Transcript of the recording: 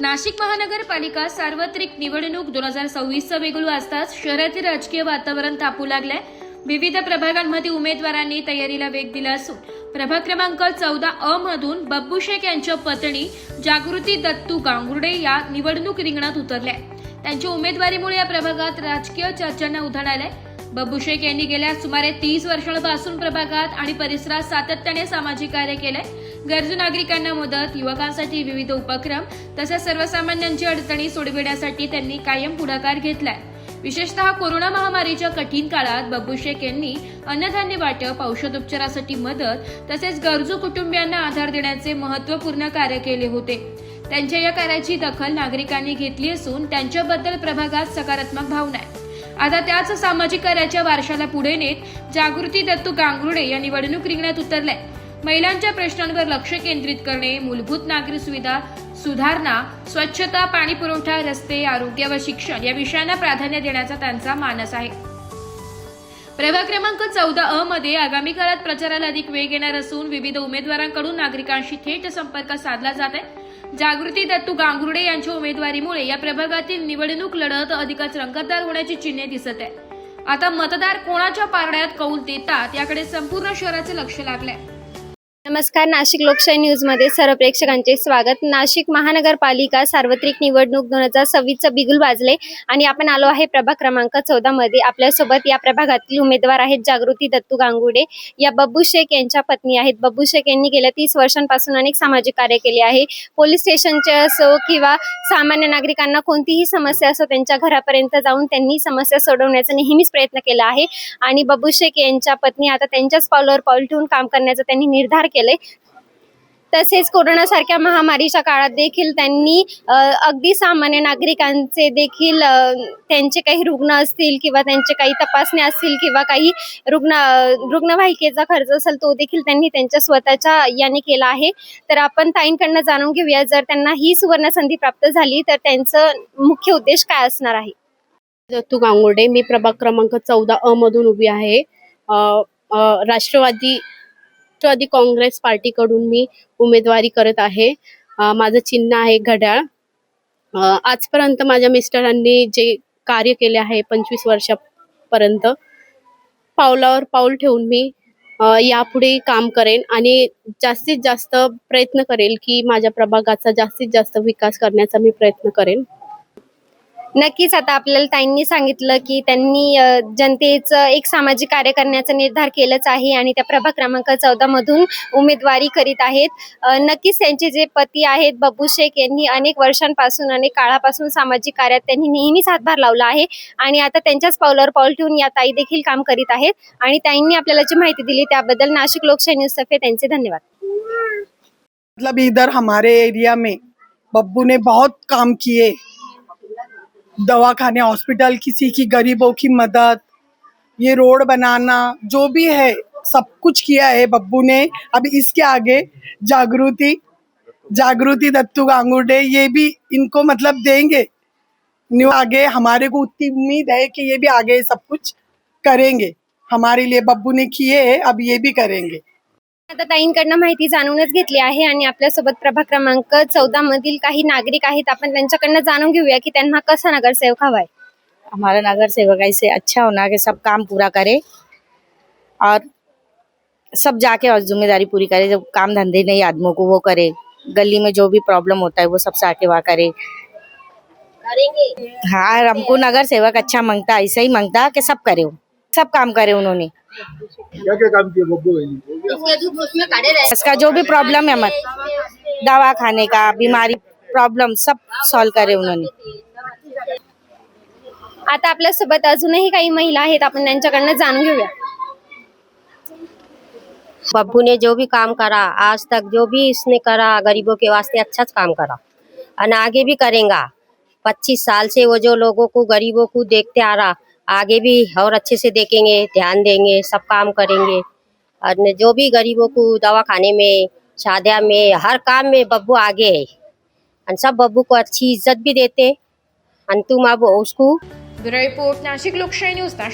नाशिक महानगरपालिका सार्वत्रिक निवडणूक दोन हजार सव्वीसचा वेगळं असताच शहरातील राजकीय वातावरण तापू लागलंय. विविध प्रभागांमध्ये उमेदवारांनी तयारीला वेग दिला असून प्रभाग क्रमांक चौदा अ मधून बब्बू शेख यांच्या पत्नी जागृती दत्तू गांगुर्डे या निवडणूक रिंगणात उतरल्या. त्यांच्या उमेदवारीमुळे या प्रभागात राजकीय चर्चांना उधाण आलंय. बब्बू शेख यांनी गेल्या सुमारे तीस वर्षांपासून प्रभागात आणि परिसरात सातत्याने सामाजिक कार्य केलंय. गरजू नागरिकांना मदत युवकांसाठी विविध उपक्रम तसेच सर्वसामान्यांची अडचणी सोडविण्यासाठी त्यांनी कायम पुढाकार घेतलाय. विशेषतः कोरोना महामारीच्या कठीण काळात बब्बू शेख यांनी अन्नधान्य वाटप औषधोपचारासाठी मदत तसेच गरजू कुटुंबियांना आधार देण्याचे महत्त्वपूर्ण कार्य केले होते. त्यांच्या या कार्याची दखल नागरिकांनी घेतली असून त्यांच्याबद्दल प्रभागात सकारात्मक भावना आहे. आता त्याच सामाजिक कार्याच्या वारशाला पुढे नेत जागृती दत्तू गांगुर्डे या निवडणूक रिंगणात उतरल्या. महिलांच्या प्रश्नांवर लक्ष केंद्रित करणे मूलभूत नागरी सुविधा सुधारणा स्वच्छता पाणी पुरवठा रस्ते आरोग्य व शिक्षण या विषयांना प्राधान्य देण्याचा त्यांचा मानस आहे. प्रभाग क्रमांक चौदा अ मध्ये आगामी काळात प्रचाराला अधिक वेग येणार असून विविध उमेदवारांकडून नागरिकांशी थेट संपर्क साधला जात आहे. जागृती दत्तू गांगुर्डे यांच्या उमेदवारीमुळे या प्रभागातील निवडणूक लढत अधिकच रंगतदार होण्याची चिन्हे दिसत आहे आता मतदार कोणाच्या पारड्यात कौल देतात याकडे संपूर्ण शहराचे लक्ष लागलंय. नमस्कार नाशिक लोकशाही न्यूजमध्ये सर्व प्रेक्षकांचे स्वागत. नाशिक महानगरपालिका सार्वत्रिक निवडणूक दोन हजार सव्वीसचं बिगुल वाजले आणि आपण आलो आहे प्रभाग क्रमांक चौदा मध्ये. आपल्यासोबत या प्रभागातील उमेदवार आहेत जागृती दत्तू गांगुडे या बब्बू शेख यांच्या पत्नी आहेत. बब्बू शेख यांनी गेल्या तीस वर्षांपासून अनेक सामाजिक कार्य केले आहे. पोलीस स्टेशनचे असो किंवा सामान्य नागरिकांना कोणतीही समस्या असो त्यांच्या घरापर्यंत जाऊन त्यांनी समस्या सोडवण्याचा नेहमीच प्रयत्न केला आहे. आणि बब्बू शेख यांच्या पत्नी आता त्यांच्याच पावलावर पाऊल ठेवून काम करण्याचा त्यांनी निर्धार केले तसेच कोरोनासारख्या महामारीच्या काळात देखील त्यांनी अगदी सामान्य नागरिकांचे देखील त्यांचे काही रुग्ण असतील किंवा त्यांचे काही तपासण्या असतील किंवा काही रुग्ण रुग्णवाहिकेचा खर्च असेल तो देखील त्यांनी त्यांच्या स्वतःच्या याने केला आहे. तर आपण ताईंकडनं जाणून घेऊया जर त्यांना ही सुवर्ण संधी प्राप्त झाली तर त्यांचं मुख्य उद्देश काय असणार आहे? दत्तू गांगुर्डे मी प्रभाग क्रमांक चौदा अ मधून उभी आहे. राष्ट्रवादी राष्ट्रवादी काँग्रेस पार्टीकडून मी उमेदवारी करत आहे. माझं चिन्ह आहे घड्याळ. आजपर्यंत माझ्या मिस्टरांनी जे कार्य केले आहे पंचवीस वर्षापर्यंत पावलावर पाऊल ठेवून मी यापुढे काम करेन आणि जास्तीत जास्त प्रयत्न करेल की माझ्या प्रभागाचा जास्तीत जास्त विकास करण्याचा मी प्रयत्न करेन. नक्कीच आता आपल्याला ताईंनी सांगितलं की त्यांनी जनतेचं एक सामाजिक कार्य करण्याचा निर्धार केलाच आहे आणि त्या प्रभाग क्रमांक चौदा मधून उमेदवारी करीत आहेत. नक्कीच त्यांचे जे पती आहेत बब्बू शेख यांनी अनेक वर्षांपासून अनेक काळापासून सामाजिक कार्यात त्यांनी नेहमीच हातभार लावला आहे आणि आता त्यांच्याच पावलावर पाऊल ठेवून या ताई देखील काम करीत आहेत. आणि ताईंनी आपल्याला जी माहिती दिली त्याबद्दल नाशिक लोकशाही न्यूज तर्फे त्यांचे धन्यवाद. मतलब इधर हमारे एरिया में बब्बू ने बहुत काम किए। दवाखाने हॉस्पिटल किसी की गरीबों की मदद, ये रोड बनाना, जो भी है, सब कुछ किया है बब्बू ने। अब इसके आगे जागृति जागृति दत्तू गांगुर्डे ये भी इनको मतलब देंगे। न्यू आगे हमारे को उतनी उम्मीद है कि ये भी आगे सब कुछ करेंगे। हमारे लिए बब्बू ने किए है, अब ये भी करेंगे। आता ताईंकडनं माहिती जाणूनच घेतली आहे आणि आपल्यासोबत प्रभाग क्रमांक चौदा मधील काही नागरिक आहेत. आपण त्यांच्याकडनं जाणून घेऊया की त्यांना कसा नगरसेवक हवाय? हमारा नगर सेवक ऐसे अच्छा होना कि सब काम पूरा करे और सब जाके और जिम्मेदारी पूरी करे। जो काम धंधे नहीं आदमियों को वो करे। गली में जो भी प्रॉब्लम होता है वो सब आके वहाँ करे। हाँ हमको नगर सेवक अच्छा मांगता ऐसा ही मांगता कि सब करे वो। सब काम करे उन्होंने। क्या क्या काम किया बब्बू भाई ने? इसका जो भी प्रॉब्लम है मत। दवा खाने का बीमारी प्रॉब्लम सब सॉल्व करे उन्होंने। आता आपल्यासोबत अजूनही काही महिला आहेत आपण त्यांच्याकडनं जाणून घेऊया. बब्बू ने जो भी काम करा आज तक जो भी इसने करा गरीबों के वास्ते अच्छा काम करा। और आगे भी करेगा। पच्चीस साल से वो जो लोगों को गरीबों को देखते आ रहा आगे भी और अच्छे से देखेंगे, ध्यान देंगे, सब काम करेंगे। और जो भी गरीबों को दवा खाने में शादिया में, हर काम में बब्बू आगे है। और सब बब्बू को अच्छी इज़्ज़त भी देते हैं। तुम अब उसको रिपोर्ट लोकशाही न्यूज़, नाशिक।